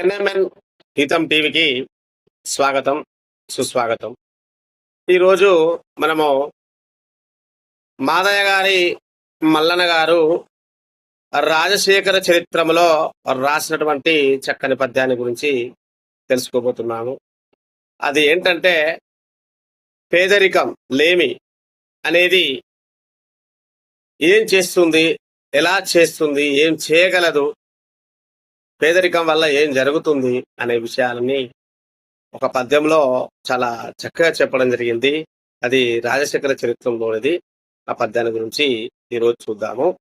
NMN హితం టీవీకి స్వాగతం సుస్వాగతం. ఈరోజు మనము మాదయ్య గారి మల్లన్న గారు రాజశేఖర చరిత్రములో రాసినటువంటి చక్కని పద్యాన్ని గురించి తెలుసుకోబోతున్నాము. అది ఏంటంటే పేదరికం లేమి అనేది ఏం చేస్తుంది ఎలా చేస్తుంది ఏం చేయగలదు పేదరికం వల్ల ఏం జరుగుతుంది అనే విషయాలని ఒక పద్యంలో చాలా చక్కగా చెప్పడం జరిగింది. అది రాజశేఖర చరిత్రంలోనిది. ఆ పద్యాన్ని గురించి ఈరోజు చూద్దాము.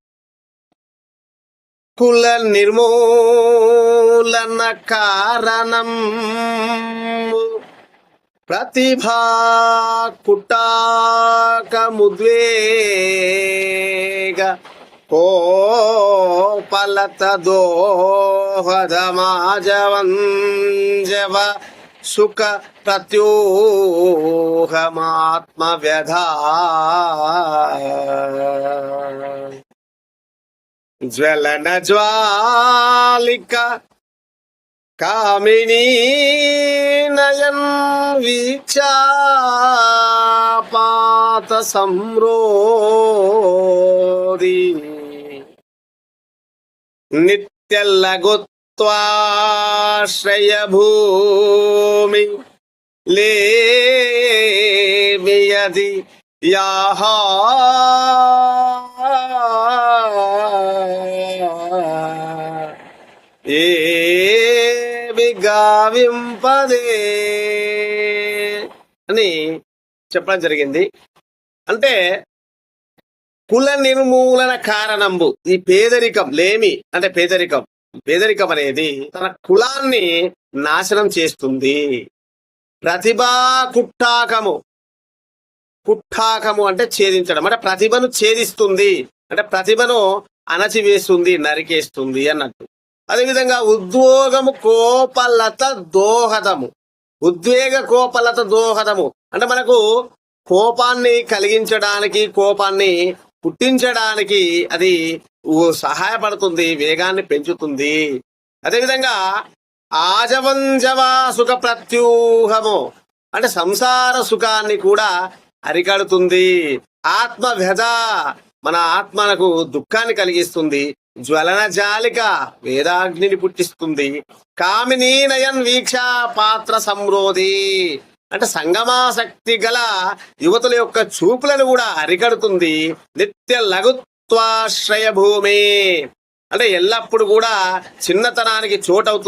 కుల నిర్మూలన కారణం ప్రతిభా కుటాకముద్వేగ కోపలత దోహదమాజవంజవ సుఖ ప్రత్యూహమాత్మ వ్యధ జ్వలన జ్వాలిక కామినీ నయన్ వీక్షాపాత సంరోధి నిత్యల్లగుత్వాశ్రయ భూమి లేమియది యాహా ఏమి గావింపదే అని చెప్పడం జరిగింది. అంటే కుల నిర్మూలన కారణంబు. ఈ పేదరికం లేమి అంటే పేదరికం. పేదరికం అనేది తన కులాన్ని నాశనం చేస్తుంది. ప్రతిభా కుట్టాకము. కుట్టాకము అంటే ఛేదించడం. అంటే ప్రతిభను ఛేదిస్తుంది. అంటే ప్రతిభను అణచివేస్తుంది నరికేస్తుంది అన్నట్టు. అదేవిధంగా ఉద్యోగము కోపలత దోహదము. ఉద్వేగ కోపలత దోహదము. అంటే మనకు కోపాన్ని కలిగించడానికి కోపాన్ని పుట్టించడానికి అది సహాయపడుతుంది వేగాన్ని పెంచుతుంది. అదేవిధంగా ఆజవంజవ సుఖ ప్రత్యూహము అంటే సంసార సుఖాన్ని కూడా అరికడుతుంది. ఆత్మ వ్యధ మన ఆత్మకు దుఃఖాన్ని కలిగిస్తుంది. జ్వలన జాలిక వేదాగ్నిని పుట్టిస్తుంది. కామినీ నయన్ వీక్ష పాత్ర సంరోధి. అంటే సంగమాసక్తి గల యువతుల యొక్క చూపులను కూడా అరికడుతుంది. నిత్య లఘుత్వాశ్రయ భూమి అంటే ఎల్లప్పుడు కూడా చిన్నతనానికి చోటవుతుంది.